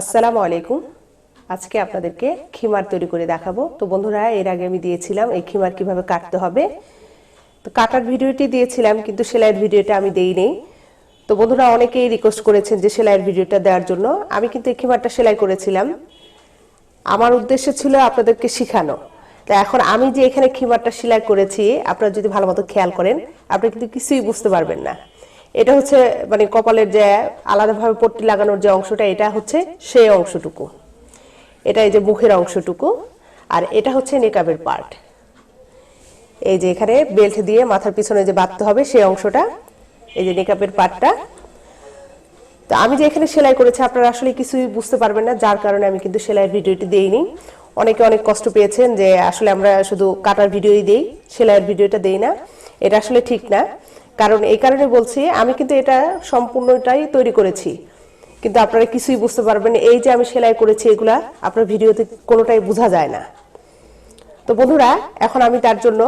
আসসালামু আলাইকুম। আজকে আপনাদেরকে খিমার তৈরি করে দেখাবো। তো বন্ধুরা, এর আগে আমি দিয়েছিলাম এই খিমার কীভাবে কাটতে হবে। তো কাটার ভিডিওটি দিয়েছিলাম, কিন্তু সেলাইয়ের ভিডিওটা আমি দেইনি তো বন্ধুরা, অনেকেই রিকোয়েস্ট করেছেন যে সেলাইয়ের ভিডিওটা দেওয়ার জন্য। আমি কিন্তু এই খিমারটা সেলাই করেছিলাম। আমার উদ্দেশ্য ছিল আপনাদেরকে শেখানো। তা এখন আমি যে এখানে খিমারটা সেলাই করেছি, আপনারা যদি ভালো মতো খেয়াল করেন, আপনি কিন্তু কিছুই বুঝতে পারবেন না। এটা হচ্ছে মানে কপালের যে আলাদাভাবে পট্টি লাগানোর যে অংশটা, এটা হচ্ছে সেই অংশটুকু। এটা এই যে মুখের অংশটুকু। আর এটা হচ্ছে নেকাবের পার্ট। এই যে এখানে বেল্ট দিয়ে মাথার পিছনে যে বাঁধতে হবে, সেই অংশটা, এই যে নেকাবের পার্টটা। তো আমি যে এখানে সেলাই করেছি, আপনারা আসলে কিছুই বুঝতে পারবেন না, যার কারণে আমি কিন্তু সেলাইয়ের ভিডিওটি দেইনি। অনেকে অনেক কষ্ট পেয়েছেন যে আসলে আমরা শুধু কাটার ভিডিওই দেই, সেলাইয়ের ভিডিওটা দেই না। এটা আসলে ঠিক না। কারণ এই কারণে বলছি, আমি কিন্তু এটা সম্পূর্ণটাই তৈরি করেছি। কিন্তু আপনারা কিছুই বুঝতে পারবেন এই যে আমি সেলাই করেছি, এগুলা আপনার ভিডিওতে কোনোটাই বোঝা যায় না। তো বন্ধুরা, এখন আমি তার জন্য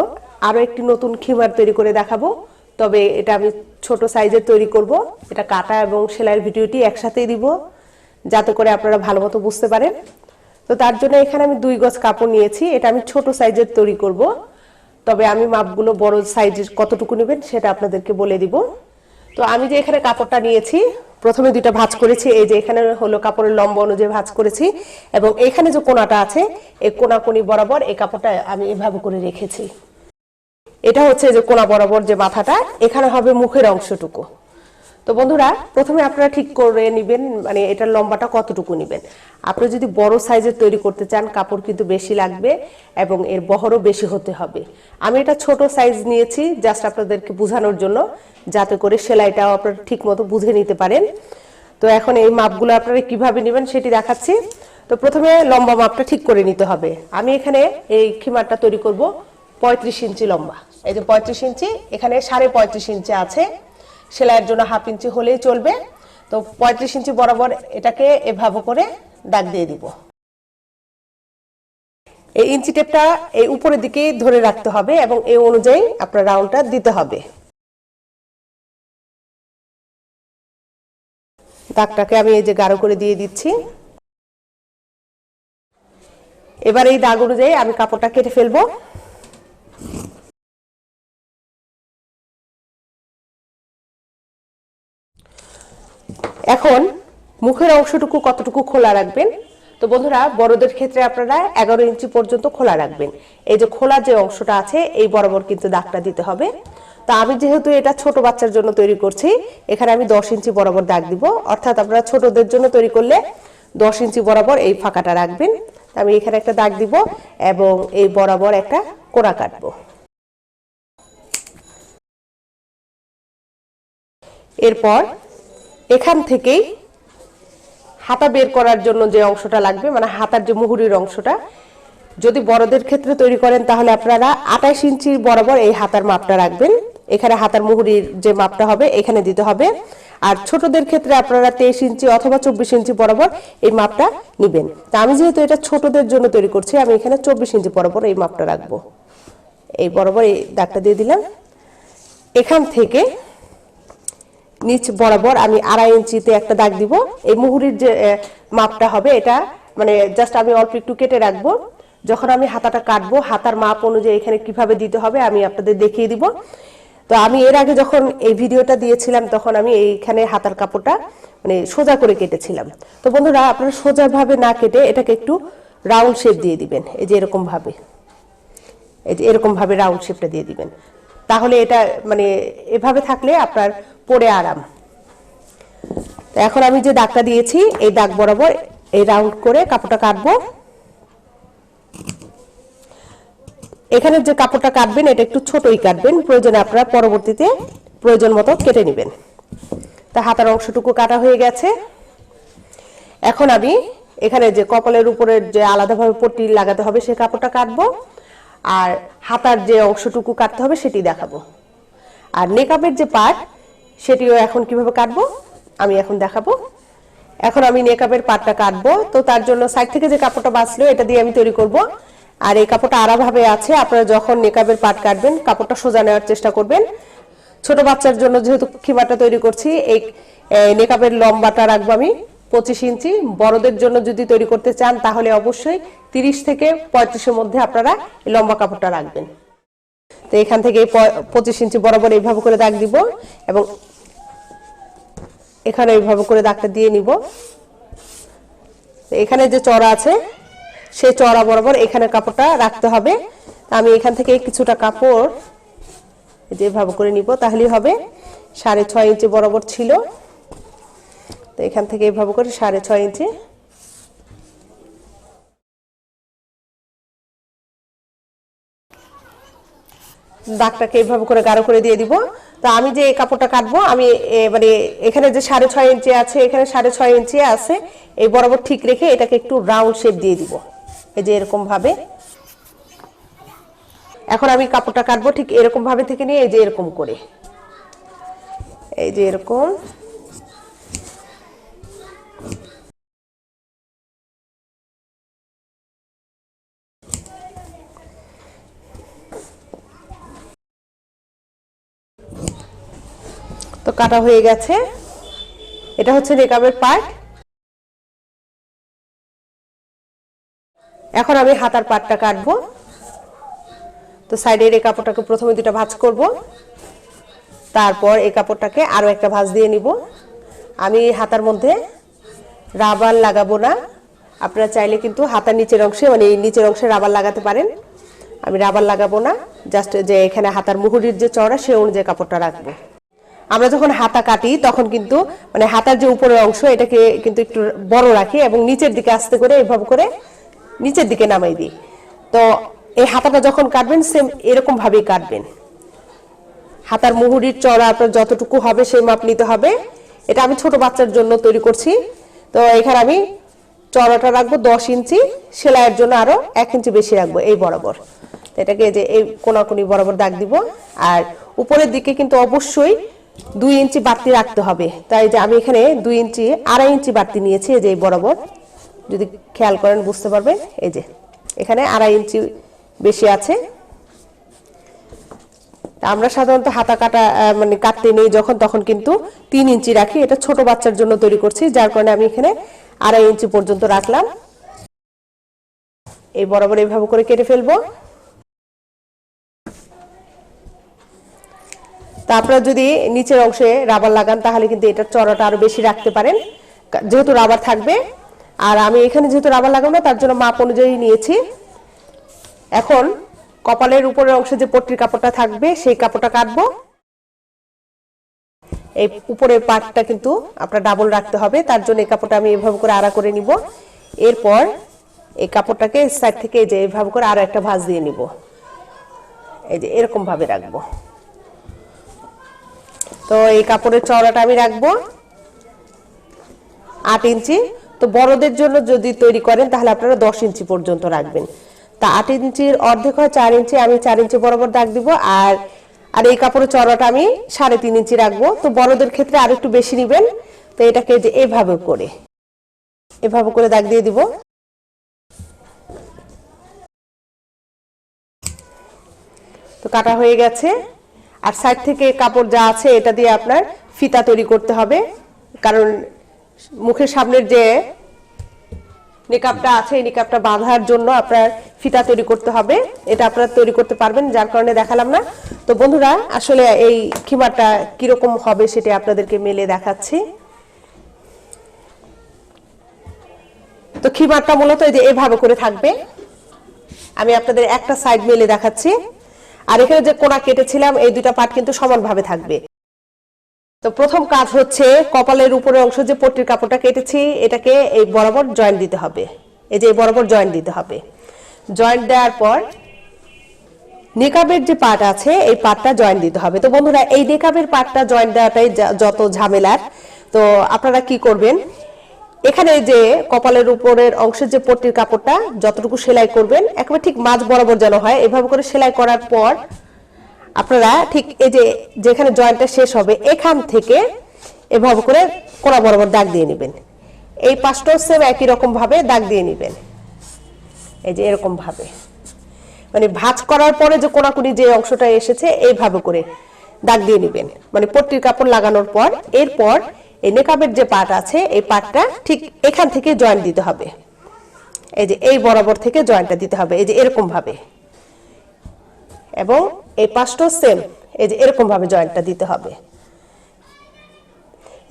আরও একটি নতুন খিমার তৈরি করে দেখাবো। তবে এটা আমি ছোট সাইজের তৈরি করব। এটা কাটা এবং সেলাইয়ের ভিডিওটি একসাথেই দিব, যাতে করে আপনারা ভালো মতো বুঝতে পারেন। তো তার জন্য এখানে আমি দুই গজ কাপড় নিয়েছি, এটা আমি ছোট সাইজের তৈরি করব। তবে আমি মাপগুলো বড় সাইজের কতটুকু নেবেন সেটা আপনাদেরকে বলে দিব। তো আমি যে এখানে কাপড়টা নিয়েছি, প্রথমে দুইটা ভাঁজ করেছি, এই যে এখানে হলো কাপড়ের লম্বা অনুযায়ী ভাঁজ করেছি এবং এখানে যে কোনাটা আছে, এই কোনাকুনি বরাবর এই কাপড়টা আমি এভাবে করে রেখেছি। এটা হচ্ছে যে কোনা বরাবর যে মাথাটা, এখানে হবে মুখের অংশটুকু। তো বন্ধুরা, প্রথমে আপনারা ঠিক করে নেবেন মানে এটার লম্বাটা কতটুকু নেবেন। আপনি যদি বড় সাইজের তৈরি করতে চান, কাপড় কিন্তু বেশি লাগবে এবং এর বহরও বেশি হতে হবে। আমি এটা ছোট সাইজ নিয়েছি, জাস্ট আপনাদেরকে বোঝানোর জন্য, যাতে করে সেলাইটাও আপনারা ঠিক মতো বুঝে নিতে পারেন। তো এখন এই মাপগুলো আপনারা কীভাবে নেবেন সেটি দেখাচ্ছি। তো প্রথমে লম্বা মাপটা ঠিক করে নিতে হবে। আমি এখানে এই খিমারটা তৈরি করব পঁয়ত্রিশ ইঞ্চি লম্বা। এই যে পঁয়ত্রিশ ইঞ্চি, এখানে সাড়ে পঁয়ত্রিশ ইঞ্চি আছে। সেলাইয়ের জন্য হাফ ইঞ্চি হলেই চলবে। তো পঁয়ত্রিশ ইঞ্চি বরাবর এটাকে এভাবে করে দাগ দিয়ে দিব। এই ইঞ্চি টেপটা এই উপরের দিকে ধরে রাখতে হবে এবং এই অনুযায়ী আপনার রাউন্ডটা দিতে হবে। দাগটাকে আমি এই যে গাঢ় করে দিয়ে দিচ্ছি। এবার এই দাগ অনুযায়ী আমি কাপড়টা কেটে ফেলব। এখন মুখের অংশটুকু কতটুকু খোলা রাখবেন? তো বন্ধুরা, বড়দের ক্ষেত্রে আপনারা এগারো ইঞ্চি পর্যন্ত খোলা রাখবেন। এই যে খোলা যে অংশটা আছে, এই বরাবর কিন্তু দাগটা দিতে হবে। তো আমি যেহেতু এটা ছোট বাচ্চার জন্য তৈরি করছি, এখানে আমি দশ ইঞ্চি বরাবর দাগ দিব। অর্থাৎ আপনারা ছোটদের জন্য তৈরি করলে দশ ইঞ্চি বরাবর এই ফাঁকাটা রাখবেন। আমি এখানে একটা দাগ দিব এবং এই বরাবর একটা কোড়া কাটবো। এরপর এখান থেকেই হাতা বের করার জন্য যে অংশটা লাগবে মানে হাতার যে মুহুরির অংশটা, যদি বড়দের ক্ষেত্রে তৈরি করেন তাহলে আপনারা আঠাশ ইঞ্চি বরাবর এই হাতার মাপটা রাখবেন। এখানে হাতার মুহুরির যে মাপটা হবে, এখানে দিতে হবে। আর ছোটদের ক্ষেত্রে আপনারা তেইশ ইঞ্চি অথবা চব্বিশ ইঞ্চি বরাবর এই মাপটা নেবেন। তা আমি যেহেতু এটা ছোটদের জন্য তৈরি করছি, আমি এখানে চব্বিশ ইঞ্চি বরাবর এই মাপটা রাখব। এই বরাবর এই দাগটা দিয়ে দিলাম। এখান থেকে নিচ বরাবর আমি আড়াই ইঞ্চিতে একটা দাগ দিব। এই মুহুরির যে মাপটা হবে এটা মানে জাস্ট আমি অল্প একটু কেটে রাখব। যখন আমি হাতাটা কাটবো, হাতার মাপ অনুযায়ী এখানে কীভাবে দিতে হবে আমি আপনাদের দেখিয়ে দিব। তো আমি এর আগে যখন এই ভিডিওটা দিয়েছিলাম, তখন আমি এইখানে হাতার কাপড়টা মানে সোজা করে কেটেছিলাম। তো বন্ধুরা, আপনারা সোজাভাবে না কেটে এটাকে একটু রাউন্ড শেপ দিয়ে দিবেন। এই যে এরকম ভাবে এই যে এরকম ভাবে রাউন্ড শেপটা দিয়ে দিবেন। তাহলে এটা মানে এভাবে থাকলে আপনার পরে আরাম। তো এখন আমি যে দাগটা দিয়েছি, এই দাগ বরাবর এই রাউন্ড করে কাপড়টা কাটবো। এখানে যে কাপড়টা কাটবেন, এটা একটু ছোটই কাটবেন। প্রয়োজনে আপনারা পরবর্তীতে প্রয়োজন মতো কেটে নেবেন। তা হাতার অংশটুকু কাটা হয়ে গেছে। এখন আমি এখানে যে কপালের উপরের যে আলাদাভাবে পট্টি লাগাতে হবে, সে কাপড়টা কাটবো। আর হাতার যে অংশটুকু কাটতে হবে, সেটি দেখাবো। আর নেকাপের যে পার্ট সেটিও এখন কীভাবে কাটবো, আমি এখন দেখাবো। এখন আমি নেকাপের পাটটা কাটবো। তো তার জন্য সাইড থেকে যে কাপড়টা বাঁচলো, এটা দিয়ে আমি তৈরি করব। আর এই কাপড়টা আড়াভাবে আছে, আপনারা যখন নেকাবের পাট কাটবেন, কাপড়টা সোজা নেওয়ার চেষ্টা করবেন। ছোট বাচ্চার জন্য যেহেতু খিমাটা তৈরি করছি, এই নেকাবের লম্বাটা রাখব আমি পঁচিশ ইঞ্চি। বড়দের জন্য যদি তৈরি করতে চান, তাহলে অবশ্যই তিরিশ থেকে পঁয়ত্রিশের মধ্যে আপনারা লম্বা কাপড়টা রাখবেন। তো এখান থেকে পঁচিশ ইঞ্চি বরাবর এইভাবে করে দাগ দিব এবং এখানে এইভাবে করে দাগটা দিয়ে নিব। এখানে যে চড়া আছে, সেই চড়া বরাবর এখানে কাপড়টা রাখতে হবে। আমি এখান থেকে কিছুটা কাপড় এই যে এভাবে করে নিব, তাহলেই হবে। সাড়ে ছয় ইঞ্চি বরাবর ছিল। তো এখান থেকে এইভাবে করে সাড়ে ছয় ইঞ্চি দাগটাকে এইভাবে করে গাঢ় করে দিয়ে দিব। তো আমি যে কাপড়টা কাটবো, আমি মানে এখানে যে সাড়ে ছয় ইঞ্চি আছে, এখানে সাড়ে ছয় ইঞ্চি আছে, এই বরাবর ঠিক রেখে এটাকে একটু রাউন্ড শেপ দিয়ে দিব। এই যে এরকমভাবে এখন আমি কাপড়টা কাটবো ঠিক এরকমভাবে থেকে নিয়ে এই যে এরকম করে। এই যে এরকম। তো কাটা হয়ে গেছে। এটা হচ্ছে রেকাবের পার্ট। এখন আমি হাতার পাটটা কাটবো। তো সাইডের এই কাপড়টাকে প্রথমে দুটা ভাঁজ করব। তারপর এই কাপড়টাকে আরও একটা ভাঁজ দিয়ে নিব। আমি হাতার মধ্যে রাবার লাগাবো না। আপনারা চাইলে কিন্তু হাতার নিচের অংশে মানে এই নিচের অংশে রাবার লাগাতে পারেন। আমি রাবার লাগাবো না। জাস্ট যে এখানে হাতার মুহুরির যে চড়া সে অনুযায়ী কাপড়টা রাখব। আমরা যখন হাতা কাটি, তখন কিন্তু মানে হাতার যে উপরের অংশ, এটাকে কিন্তু একটু বড় রাখি এবং নিচের দিকে আস্তে করে এইভাবে করে নিচের দিকে নামাই দিই। তো এই হাতাটা যখন কাটবেন সেম এরকম ভাবেই কাটবেন। হাতার মুহুরির চড়া আপনার যতটুকু হবে, সেই মাপ নিতে হবে। এটা আমি ছোট বাচ্চার জন্য তৈরি করছি। তো এখানে আমি চড়াটা রাখব দশ ইঞ্চি, সেলাইয়ের জন্য আরও এক ইঞ্চি বেশি রাখব এই বরাবর। এটাকে যে এই কোনাকুনি বরাবর দাগ দিব। আর উপরের দিকে কিন্তু অবশ্যই দুই ইঞ্চি বাড়তি রাখতে হবে। তাই যে আমি এখানে দুই ইঞ্চি, আড়াই ইঞ্চি বাড়তি নিয়েছি, এই যে বরাবর। যদি খেয়াল করেন, বুঝতে পারবেন, এই যে এখানে আড়াই ইঞ্চি বেশি আছে। আমরা সাধারণত হাতা কাটা মানে কাটতে নেই যখন, তখন কিন্তু তিন ইঞ্চি রাখি। এটা ছোট বাচ্চার জন্য তৈরি করছি, যার কারণে আমি এখানে আড়াই ইঞ্চি পর্যন্ত রাখলাম। এই বরাবর এইভাবে করে কেটে ফেলব। তা আপনারা যদি নিচের অংশে রাবার লাগান, তাহলে কিন্তু এটার চড়াটা আরও বেশি রাখতে পারেন। যেহেতু রাবার থাকবে, আর আমি এখানে যেহেতু রাবার লাগাবো না, তার জন্য মাপ অনুযায়ী নিয়েছি। এখন কপালের উপরের অংশে যে পট্টির কাপড়টা থাকবে, সেই কাপড়টা কাটবো। এই উপরের পাটটা কিন্তু আপনার ডাবল রাখতে হবে, তার জন্য এই কাপড়টা আমি এভাবে করে আড়া করে নিব। এরপর এই কাপড়টাকে সাইড থেকে যে এভাবে করে আরও একটা ভাঁজ দিয়ে নিব। এই যে এরকম ভাবে রাখব। তো এই কাপড়ের চওড়াটা আমি রাখব আট ইঞ্চি। তো বড়দের জন্য যদি তৈরি করেন, তাহলে আপনারা দশ ইঞ্চি পর্যন্ত রাখবেন। তা আট ইঞ্চির অর্ধেক হয় চার ইঞ্চি, আমি চার ইঞ্চি বরাবর দাগ দিব। আর আর এই কাপড়ের চওড়াটা আমি সাড়ে তিন ইঞ্চি রাখব। তো বড়দের ক্ষেত্রে আর একটু বেশি নেবেন। তো এটাকে যে এভাবে করে এভাবে করে দাগ দিয়ে দিব। তো কাটা হয়ে গেছে। আর সাইড থেকে কাপড় যা আছে, এটা দিয়ে আপনার ফিতা তৈরি করতে হবে। কারণ মুখের সামনের যে নিকাপটা আছে, এই নিকাপটা বাঁধার জন্য আপনার ফিতা তৈরি করতে হবে। এটা আপনারা তৈরি করতে পারবেন, যার কারণে দেখালাম না। তো বন্ধুরা, আসলে এই খিমারটা কীরকম হবে সেটা আপনাদেরকে মেলে দেখাচ্ছি। তো খিমারটা মূলত এই যে এভাবে করে থাকবে। আমি আপনাদের একটা সাইড মেলে দেখাচ্ছি। আর এখানে যে কোনা কেটেছিলাম, এই দুটা পার্ট কিন্তু সমানভাবে থাকবে। তো প্রথম কাজ হচ্ছে কপালের উপরের অংশ যে পট্টির কাপড়টা কেটেছি, এটাকে এই বরাবর জয়েন্ট দিতে হবে। এই যে এই বরাবর জয়েন্ট দিতে হবে। জয়েন্ট দেওয়ার পর নেকাবের যে পার্ট আছে, এই পার্টটা জয়েন্ট দিতে হবে। তো বন্ধুরা, এই নেকাবের পার্টটা জয়েন্ট দেওয়াটাই যত ঝামেলার। তো আপনারা কি করবেন? এখানে যে কপালের উপরের অংশের যে পট্টির কাপড়টা, যতটুকু সেলাই করবেন, একেবারে ঠিক মাঝ বরাবর যেন হয়। এভাবে করে সেলাই করার পর আপনারা ঠিক এই যে যেখানে জয়েন্টটা শেষ হবে, এখান থেকে এভাবে করে কোনা বরাবর দাগ দিয়ে নেবেন। এই পাঁচটাও সেম একই রকম ভাবে দাগ দিয়ে নেবেন। এই যে এরকম ভাবে। মানে ভাঁজ করার পরে যে কোনাকুনি যে অংশটা এসেছে, এইভাবে করে দাগ দিয়ে নেবেন। মানে পট্টির কাপড় লাগানোর পর, এরপর এই নেকাবের যে পার্ট আছে, এই পার্টটা ঠিক এখান থেকে জয়েন্ট দিতে হবে। এই যে এই বরাবর থেকে জয়েন্টটা দিতে হবে, এই যে এরকম ভাবে। এবং এই পাশটাও সেম এই যে এরকম ভাবে জয়েন্টটা দিতে হবে।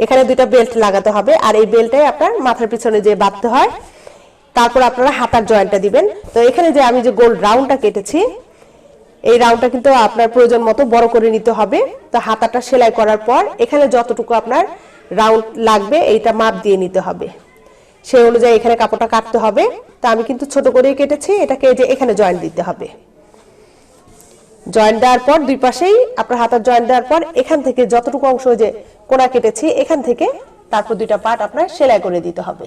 এখানে দুইটা বেল্ট লাগাতে হবে, আর এই বেল্টটাই আপনার মাথার পিছনে যে বাঁধতে হয়, তারপর আপনারা হাতার জয়েন্টটা দিবেন। তো এখানে যে আমি যে গোল রাউন্ডটা কেটেছি, এই রাউন্ডটা কিন্তু আপনার প্রয়োজন মতো বড় করে নিতে হবে। তো হাতাটা সেলাই করার পর এখানে যতটুকু আপনার রাউন্ড লাগবে, এইটা মাপ দিয়ে নিতে হবে। সেই অনুযায়ী এখানে কাপড়টা কাটতে হবে। তা আমি কিন্তু ছোট করেই কেটেছি, এটাকে যে এখানে জয়েন্ট দিতে হবে। জয়েন্ট দেওয়ার পর দুই পাশেই, আপনার হাতার জয়েন্ট দেওয়ার পর এখান থেকে যতটুকু অংশ যে কোনা কেটেছি, এখান থেকে তারপর দুইটা পার্ট আপনার সেলাই করে দিতে হবে।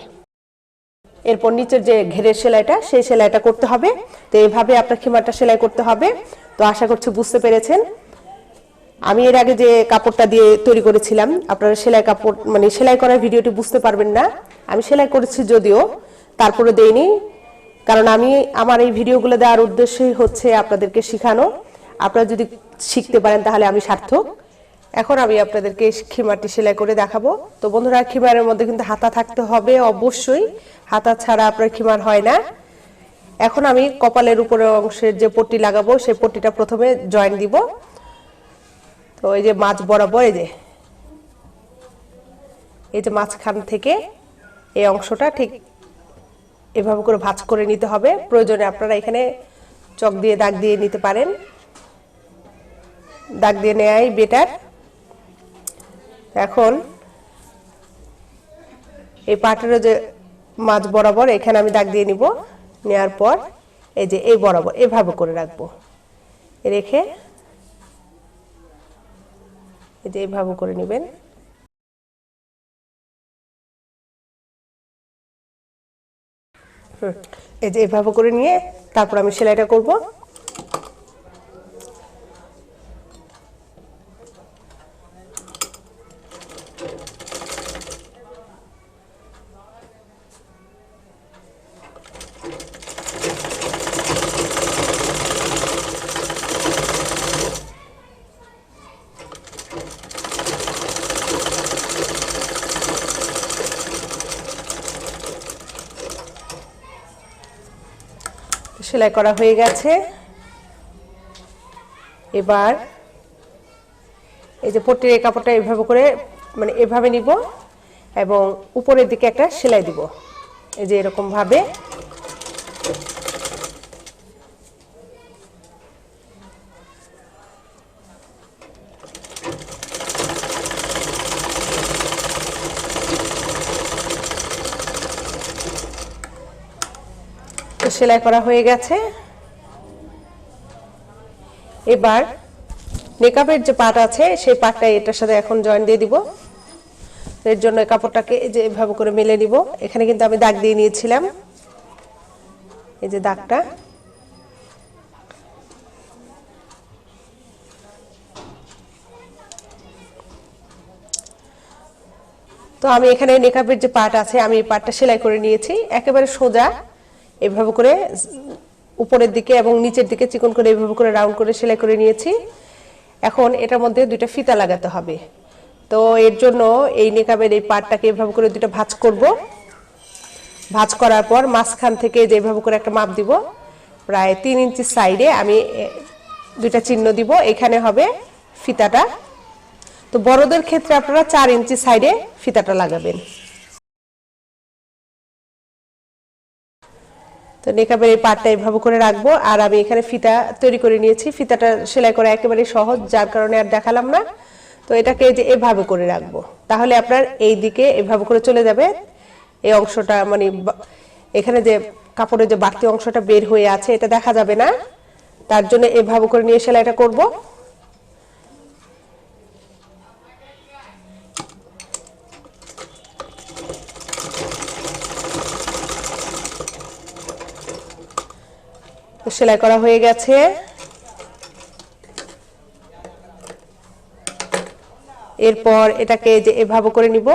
এরপর নিচের যে ঘেরের সেলাইটা, সেই সেলাইটা করতে হবে। তো এইভাবে আপনার খিমারটা সেলাই করতে হবে। তো আশা করছি বুঝতে পেরেছেন। আমি এর আগে যে কাপড়টা দিয়ে তৈরি করেছিলাম, আপনারা সেলাই কাপড় মানে সেলাই করার ভিডিওটি বুঝতে পারবেন না। আমি সেলাই করেছি যদিও, তারপরে দেইনি, কারণ আমি, আমার এই ভিডিওগুলো দেওয়ার উদ্দেশ্যই হচ্ছে আপনাদেরকে শেখানো। আপনারা যদি শিখতে পারেন তাহলে আমি সার্থক। এখন আমি আপনাদেরকে খিমারটি সেলাই করে দেখাবো। তো বন্ধুরা, খিমারের মধ্যে কিন্তু হাতা থাকতে হবে অবশ্যই। হাতা ছাড়া আপনার খিমার হয় না। এখন আমি কপালের উপরের অংশের যে পট্টি লাগাবো, সেই পট্টিটা প্রথমে জয়েন দিব। তো এই যে মাছ বরাবর, এই যে এই যে মাঝখান থেকে এই অংশটা ঠিক এভাবে করে ভাঁজ করে নিতে হবে। প্রয়োজনে আপনারা এখানে চক দিয়ে দাগ দিয়ে নিতে পারেন। দাগ দিয়ে নেয়াই বেটার। এখন এই পাটের যে মাছ বরাবর, এখানে আমি দাগ দিয়ে নিব। নেয়ার পর এই যে এই বরাবর, এভাবে করে রাখব। রেখে যে এইভাবে করে নেবেন। এই যে এইভাবে করে নিয়ে তারপর আমি সেলাইটা করব। সেলাই করা হয়ে গেছে। এবার এই যে পট্টির এই কাপড়টা এভাবে করে মানে এভাবে নিব এবং উপরের দিকে একটা সেলাই দিব। এই যে এরকম সেলাই করা হয়ে গেছে। এবার মেকআপের যে পার্ট আছে, সেই পার্টটা এটার সাথে এখন জয়েন দিয়ে দিব। এর জন্য কাপড়টাকে এই যে এভাবে করে মেলে নিব। এখানে কিন্তু আমি দাগ দিয়ে নিয়েছিলাম। এই যে দাগটা। তো আমি এখানে মেকআপের যে পার্ট আছে, আমি এই পাটটা সেলাই করে নিয়েছি। একেবারে সোজা এভাবে করে উপরের দিকে এবং নিচের দিকে চিকন করে এভাবে করে রাউন্ড করে সেলাই করে নিয়েছি। এখন এটার মধ্যে দুইটা ফিতা লাগাতে হবে। তো এর জন্য এই নেকাবের এই পার্টটাকে এভাবে করে দুইটা ভাঁজ করব। ভাঁজ করার পর মাঝখান থেকে যেভাবে করে একটা মাপ দিব, প্রায় তিন ইঞ্চি সাইডে আমি দুইটা চিহ্ন দিব। এখানে হবে ফিতাটা। তো বড়দের ক্ষেত্রে আপনারা চার ইঞ্চি সাইডে ফিতাটা লাগাবেন। তো নেকাবের এই পাটটা এভাবে করে রাখব। আর আমি এখানে ফিতা তৈরি করে নিয়েছি। ফিতাটা সেলাই করা একেবারে সহজ, যার কারণে আর দেখালাম না। তো এটাকে যে এভাবে করে রাখব। তাহলে আপনার এই দিকে এভাবে করে চলে যাবে। এই অংশটা মানে এখানে যে কাপড়ের যে বাড়তি অংশটা বের হয়ে আছে, এটা দেখা যাবে না। তার জন্য এভাবে করে নিয়ে সেলাইটা করব। সেলাই করা হয়ে গেছে। এরপর এটাকে যে এভাবে করে নিব,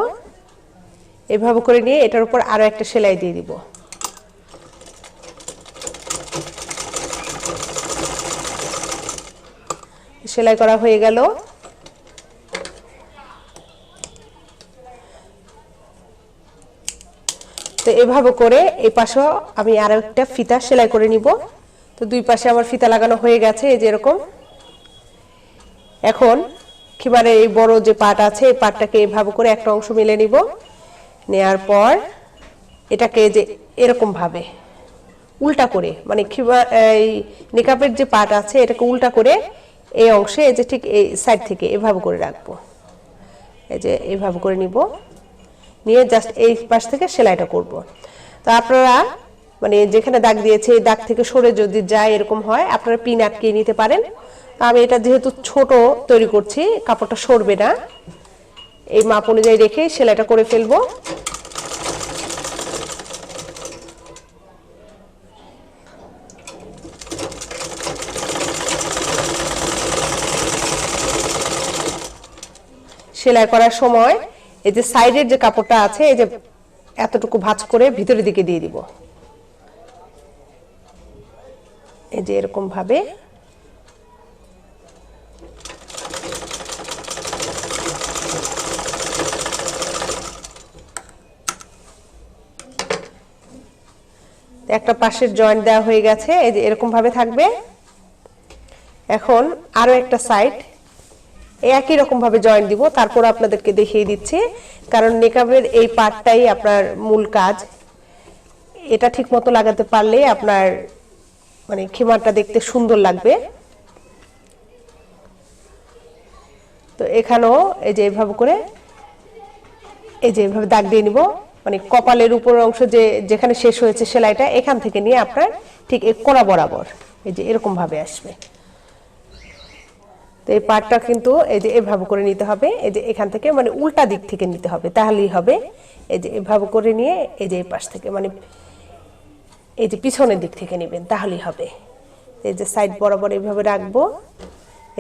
এভাবে করে নিয়ে এটার উপর আরও একটা সেলাই দিয়ে দিব। সেলাই করা হয়ে গেল। তো এভাবে করে এই পাশেও আমি আরও একটা ফিতা সেলাই করে নিব। তো দুই পাশে আমার ফিতা লাগানো হয়ে গেছে, এই যে এরকম। এখন খিবারে এই বড় যে পাট আছে, এই পাটটাকে এভাবে করে একটা অংশ মিলে নিব। নেয়ার পর এটাকে যে এরকম ভাবে উল্টা করে মানে খিবা এই নিকাপের যে পাট আছে, এটাকে উল্টা করে এই অংশে, এই যে ঠিক এই সাইড থেকে এভাবে করে রাখব। এই যে এভাবে করে নিব। নিয়ে জাস্ট এই পাশ থেকে সেলাইটা করব। তো আপনারা মানে যেখানে দাগ দিয়েছে এই দাগ থেকে সরে যদি যায় এরকম হয়, আপনারা পিন আটকে নিতে পারেন। আমি এটা যেহেতু ছোট তৈরি করছি, কাপড়টা সরবে না। এই মাপ অনুযায়ী রেখে সেলাইটা করে ফেলব। সেলাই করার সময় এই যে সাইডের যে কাপড়টা আছে, এই যে এতটুকু ভাঁজ করে ভিতরের দিকে দিয়ে দিব। এই যে এরকম ভাবে। একটা পাশের জয়েন্ট দেওয়া হয়ে গেছে, এই যে এরকম ভাবে থাকবে। এখন আরও একটা সাইড একই রকম ভাবে জয়েন দিব, তারপর আপনাদেরকে দেখিয়ে দিচ্ছি, কারণ মেকআপের এই পার্টটাই আপনার মূল কাজ। এটা ঠিক মতো লাগাতে পারলে আপনার মানে খিমারটা দেখতে সুন্দর লাগবে। তো এখানেও এই যে এইভাবে করে, এই যে এইভাবে দাগ দিয়ে নিব। মানে কপালের উপর অংশ যে, যেখানে শেষ হয়েছে সেলাইটা, এখান থেকে নিয়ে আপনার ঠিক এই কোনা বরাবর, এই যে এরকম ভাবে আসবে। তো এই পাটটা কিন্তু এই যে এভাবে করে নিতে হবে, এই যে এখান থেকে মানে উল্টা দিক থেকে নিতে হবে, তাহলেই হবে। এই যে এভাবে করে নিয়ে এই যে এই পাশ থেকে মানে এই যে পিছনের দিক থেকে নেবেন, তাহলেই হবে। এই যে সাইড বরাবর এইভাবে রাখব,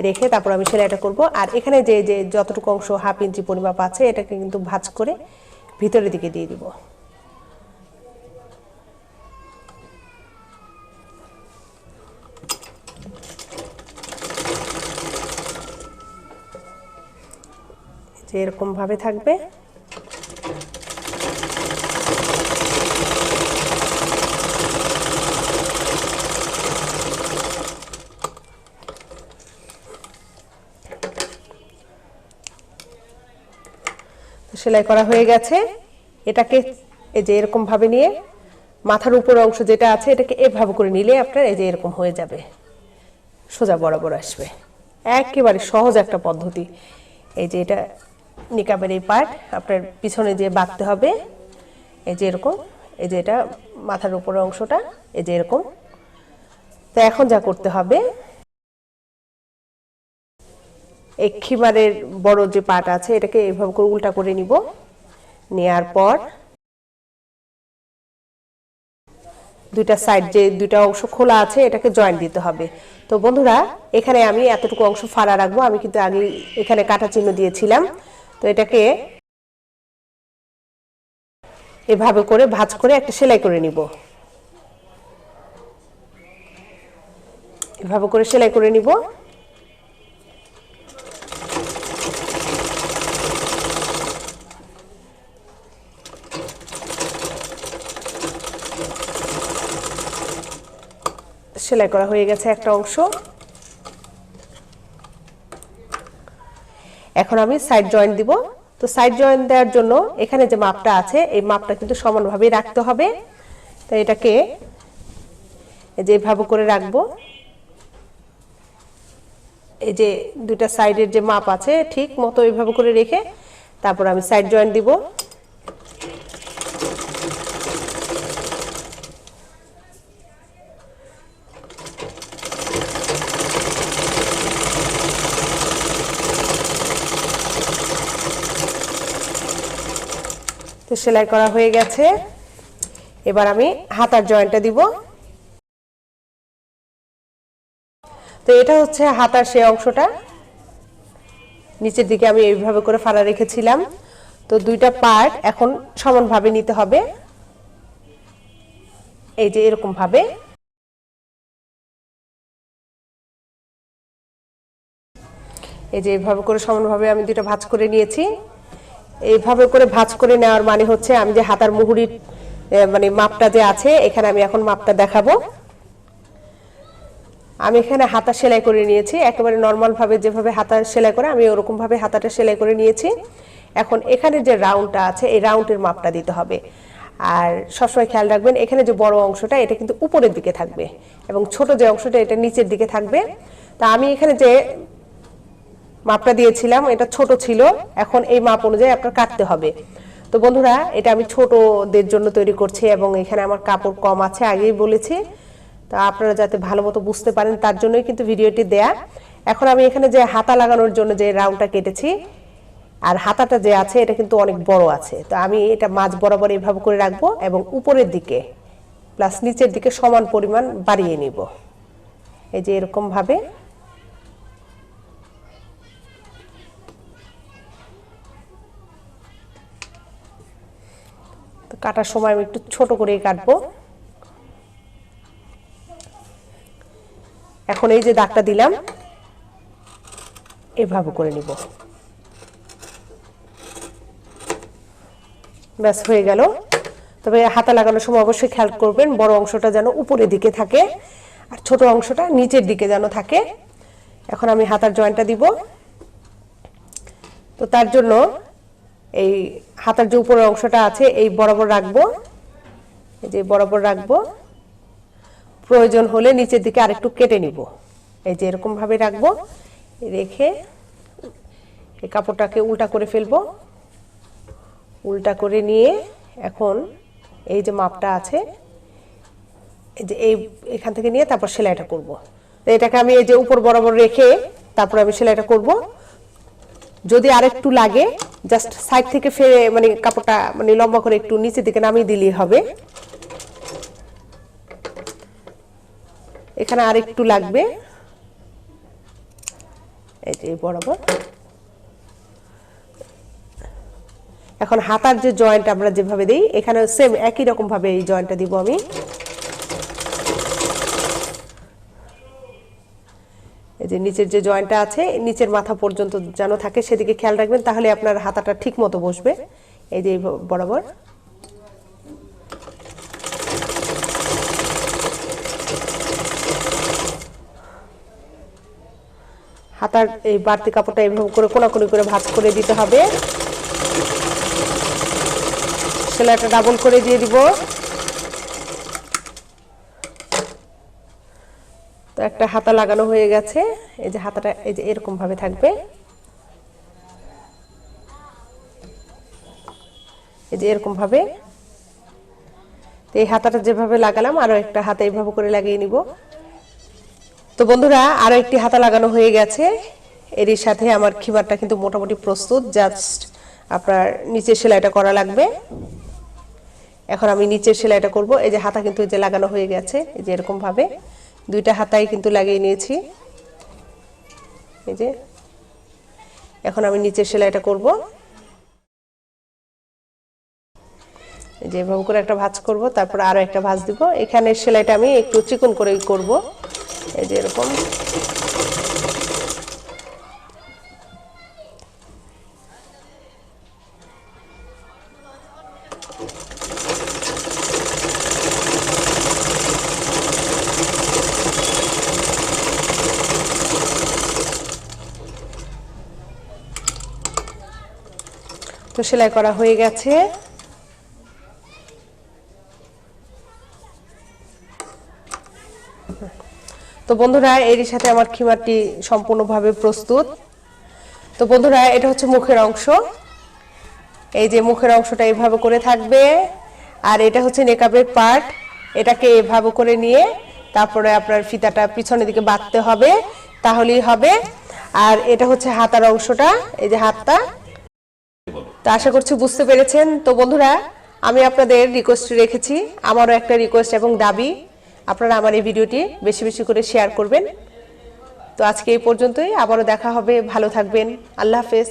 রেখে তারপর আমি সেলাইটা করব। আর এখানে যে যে যতটুকু অংশ হাফ ইঞ্চি পরিমাপ আছে, এটাকে কিন্তু ভাজ করে ভিতরের দিকে দিয়ে দিব। যে এরকম ভাবে থাকবে। সেলাই করা হয়ে গেছে। এটাকে এই যে এরকম ভাবে নিয়ে মাথার উপর অংশ যেটা আছে এটাকে এভাবে করে নিলে আপনার এই যে এরকম হয়ে যাবে। সোজা বরাবর আসবে। একেবারে সহজ একটা পদ্ধতি। এই যে এটা নিকাবের এই পার্ট আপনার পিছনে যে বাঁধতে হবে, এই যে এরকম, এই যে এটা মাথার উপরের অংশটা, এই যে এরকম। তো এখন যা করতে হবে এই বড় যে পাট আছে, এটাকে এভাবে করে উল্টা করে নিব। নেয়ার পর দুইটা সাইড যে দুইটা অংশ খোলা আছে, এটাকে জয়েন্ট দিতে হবে। তো বন্ধুরা, এখানে আমি এতটুকু অংশ ফাড়া রাখব। আমি কিন্তু আগে এখানে কাটা চিহ্ন দিয়েছিলাম। তো এটাকে এভাবে করে ভাজ করে একটা সেলাই করে নিব। এভাবে করে সেলাই করে নিব। সেলাই করা হয়ে গেছে একটা অংশ। এখন আমি সাইড জয়েন্ট দিব। তো সাইড জয়েন্ট দেওয়ার জন্য এখানে যে মাপটা আছে, এই মাপটা কিন্তু সমানভাবে রাখতে হবে। তো এটাকে যে এভাবে করে রাখব। এই যে দুইটা সাইডের যে মাপ আছে, ঠিক মতো এইভাবে করে রেখে তারপর আমি সাইড জয়েন্ট দিব। তো সেলাই করা হয়ে গেছে। এবার আমি হাতার জয়েন্টটা দিব। তো এটা হচ্ছে হাতার সেই অংশটা। নিচের দিকে আমি এইভাবে করে ফাড়া রেখেছিলাম। তো দুইটা পার্ট এখন সমানভাবে নিতে হবে। এই যে এরকম ভাবে এই যে এইভাবে করে সমানভাবে আমি দুইটা ভাঁজ করে নিয়েছি। এইভাবে করে ভাঁজ করে নেওয়ার মানে হচ্ছে আমি যে হাতার মুহুরির মানে মাপটা যে আছে, এখানে আমি এখন মাপটা দেখাবো। আমি এখানে হাতা সেলাই করে নিয়েছি, একেবারে নর্মাল ভাবে যেভাবে হাতা সেলাই করে, আমি ওরকম ভাবে হাতাটা সেলাই করে নিয়েছি। এখন এখানে যে রাউন্ডটা আছে, এই রাউন্ডের মাপটা দিতে হবে। আর সবসময় খেয়াল রাখবেন, এখানে যে বড় অংশটা, এটা কিন্তু উপরের দিকে থাকবে এবং ছোট যে অংশটা, এটা নিচের দিকে থাকবে। তা আমি এখানে যে মাপটা দিয়েছিলাম, এটা ছোট ছিল। এখন এই মাপ অনুযায়ী আপনার কাটতে হবে। তো বন্ধুরা, এটা আমি ছোটদের জন্য তৈরি করছি এবং এখানে আমার কাপড় কম আছে, আগেই বলেছি। তা আপনারা যাতে ভালো মতো বুঝতে পারেন, তার জন্যই কিন্তু ভিডিওটি দেয়া। এখন আমি এখানে যে হাতা লাগানোর জন্য যে রাউন্ডটা কেটেছি, আর হাতাটা যে আছে, এটা কিন্তু অনেক বড় আছে। তো আমি এটা মাঝ বরাবর এইভাবে করে রাখব এবং উপরের দিকে প্লাস নিচের দিকে সমান পরিমাণ বাড়িয়ে নিব। এই যে এরকম কাটার সময় আমি একটু ছোট করেই কাটবো। এখন এই যে দাগটা দিলাম, এভাবে করে নিব। ব্যাস, হয়ে গেল। তবে হাতা লাগানোর সময় অবশ্যই খেয়াল করবেন, বড় অংশটা যেন উপরের দিকে থাকে আর ছোট অংশটা নিচের দিকে যেন থাকে। এখন আমি হাতার জয়েন্টটা দিব। তো তার জন্য এই হাতার যে উপরের অংশটা আছে, এই বরাবর রাখব। এই যে বরাবর রাখব। প্রয়োজন হলে নিচের দিকে আরেকটু কেটে নিব। এই যে এরকম ভাবে রাখব। রেখে এই কাপড়টাকে উল্টা করে ফেলব। উল্টা করে নিয়ে এখন এই যে মাপটা আছে, এই যে এই এখান থেকে নিয়ে তারপর সেলাইটা করব। এটাকে আমি এই যে উপর বরাবর রেখে তারপর আমি সেলাইটা করব। যদি আর একটু লাগে জাস্ট সাইড থেকে ফেরে মানে কাপড়টা মানে লম্বা করে একটু নিচের দিকে নামিয়ে দিলেই হবে। এখানে আরেকটু লাগবে। এই যে বরাবর। এখন হাতার যে জয়েন্ট আমরা যেভাবে দিই এখানে সেম একই রকম ভাবে এই জয়েন্টটা দিব আমি। এই যে নিচের যে জয়েন্টটা আছে, নিচের মাথা পর্যন্ত যেন থাকে সেদিকে খেয়াল রাখবেন, তাহলে আপনার হাতাটা ঠিক মতো বসবে। এই যে বরাবর। হাতার এই বাড়তি কাপড়টা এইভাবে করে কোনাকুনি করে ভাঁজ করে দিতে হবে। সেলাইটা ডাবল করে দিয়ে দিব। একটা হাতা লাগানো হয়ে গেছে। এই যে হাতাটা এই যে এরকম ভাবে থাকবে। এই যে এরকম ভাবে। তো এই হাতাটা যেভাবে লাগালাম, আরও একটা হাতা এইভাবে করে লাগিয়ে নিব। তো বন্ধুরা, আরও একটি হাতা লাগানো হয়ে গেছে। এরই সাথে আমার খিবারটা কিন্তু মোটামুটি প্রস্তুত। জাস্ট আপনার নিচের সেলাইটা করা লাগবে। এখন আমি নিচের সেলাইটা করব। এই যে হাতা কিন্তু এই যে লাগানো হয়ে গেছে, এই যে এরকম ভাবে। দুইটা হাতায় কিন্তু লাগিয়ে নিয়েছি। এই যে, এখন আমি নিচের সেলাইটা করব। যে, এভাবে করে একটা ভাঁজ করব, তারপর আরও একটা ভাঁজ দিব। এখানে সেলাইটা আমি একটু চিকন করে করব। এই যে, এরকম। তো সেলাই করা হয়ে গেছে। তো বন্ধুরা, এরই সাথে আমার খিমারটি সম্পূর্ণভাবে প্রস্তুত। তো বন্ধুরা, এটা হচ্ছে মুখের অংশ। এই যে মুখের অংশটা এভাবে করে থাকবে, আর এটা হচ্ছে নেকাবের পার্ট। এটাকে এভাবে করে নিয়ে তারপরে আপনার ফিতাটা পিছনের দিকে বাঁধতে হবে, তাহলেই হবে। আর এটা হচ্ছে হাতার অংশটা, এই যে হাতটা। তো আশা করছি বুঝতে পেরেছেন। তো বন্ধুরা, আমি আপনাদের রিকোয়েস্ট রেখেছি। আমারও একটা রিকোয়েস্ট এবং দাবি, আপনারা আমার এই ভিডিওটি বেশি বেশি করে শেয়ার করবেন। তো আজকে এই পর্যন্তই। আবারও দেখা হবে। ভালো থাকবেন। আল্লাহ হাফেজ।